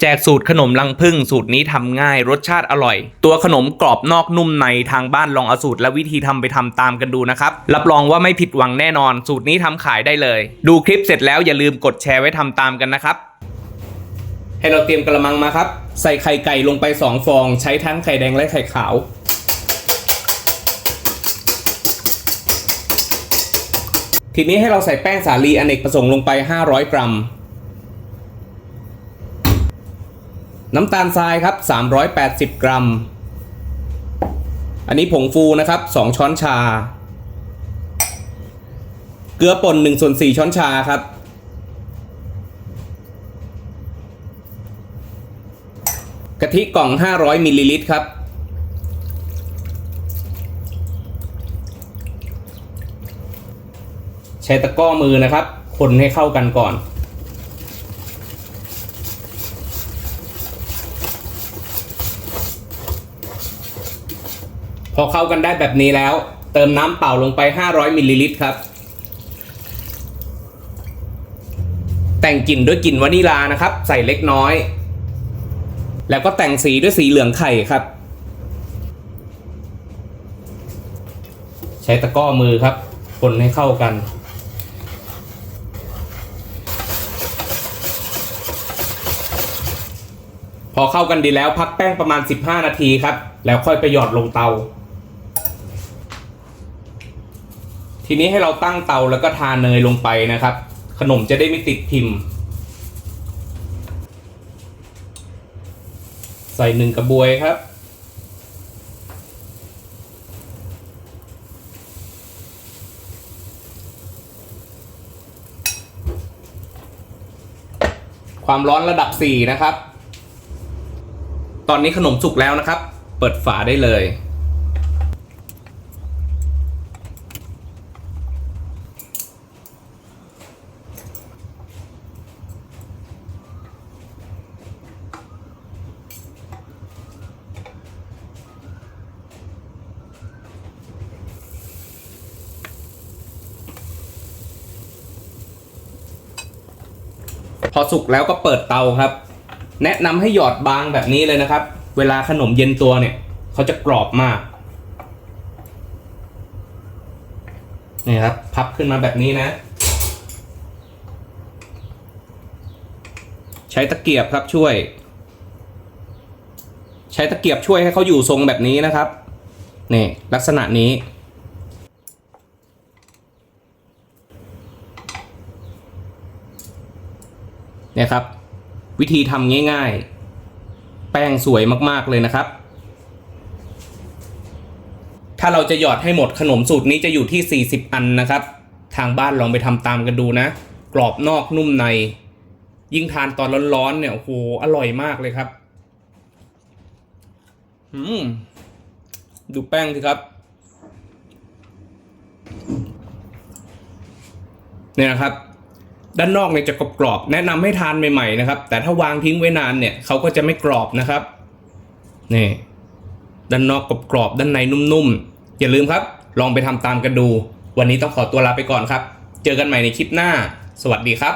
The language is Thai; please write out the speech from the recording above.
แจกสูตรขนมลังพึ่งสูตรนี้ทำง่ายรสชาติอร่อย ตัวขนมกรอบนอกนุ่มในทางบ้านลองเอาสูตรและวิธีทำไปทำตามกันดูนะครับ รับรองว่าไม่ผิดหวังแน่นอน สูตรนี้ทำขายได้เลย ดูคลิปเสร็จแล้วอย่าลืมกดแชร์ไว้ทำตามกันนะครับ ให้เราเตรียมกระมังมาครับ ใส่ไข่ไก่ลงไป 2 ฟอง ใช้ทั้งไข่แดงและไข่ขาวทีนี้ให้เราใส่แป้งสาลีอเนกประสงค์ลงไป 500 กรัม น้ำตาลทรายครับ 380 กรัม อันนี้ผงฟูนะครับ 2 ช้อนชา เกลือป่น1ส่วน4ช้อนชาครับ กะทิกล่อง 500 มิลลิลิตรครับ ใช้ตะกร้อมือนะครับ คนให้เข้ากันก่อน พอเข้ากันได้แบบนี้แล้ว เติมน้ำเปล่าลงไป 500มิลลิลิตรครับ แต่งกลิ่นด้วยกลิ่นวานิลานะครับ ใส่เล็กน้อย แล้วก็แต่งสีด้วยสีเหลืองไข่ครับ ใช้ตะก้อมือครับ คนให้เข้ากันพอเข้ากันดีแล้วพักแป้งประมาณ 15 นาทีครับ แล้วค่อยไปหยอดลงเตา ทีนี้ให้เราตั้งเตาแล้วก็ทาเนยลงไปนะครับ ขนมจะได้ไม่ติดพิมพ์ ใส่หนึ่งกระบวยครับ ความร้อนระดับ 4 นะครับ ตอนนี้ขนมสุกแล้วนะครับ เปิดฝาได้เลย พอสุกแล้วก็เปิดเตาครับ แนะนำให้หยอดบางแบบนี้เลยนะครับ เวลาขนมเย็นตัวเนี่ยเขาจะกรอบมากนี่ครับ พับขึ้นมาแบบนี้นะ ใช้ตะเกียบครับช่วย ใช้ตะเกียบช่วยให้เขาอยู่ทรงแบบนี้นะครับนี่ลักษณะนี้ นี่ยครับ วิธีทำง่ายๆ แป้งสวยมากๆเลยนะครับ ถ้าเราจะหยอดให้หมดขนมสูตรนี้จะอยู่ที่ 40 อันนะครับ ทางบ้านลองไปทำตามกันดูนะ กรอบนอกนุ่มใน ยิ่งทานตอนร้อนๆเนี่ยโอ้โหอร่อยมากเลยครับอืมดูแป้งสิครับเนี่ยนะครับ ด้านนอกเนี่ยจะกรอบๆแนะนำให้ทานใหม่ๆนะครับ แต่ถ้าวางทิ้งไว้นานเนี่ยเขาก็จะไม่กรอบนะครับนี่ด้านนอกกรอบๆด้านในนุ่มๆ อย่าลืมครับ ลองไปทำตามกันดู วันนี้ต้องขอตัวลาไปก่อนครับ เจอกันใหม่ในคลิปหน้า สวัสดีครับ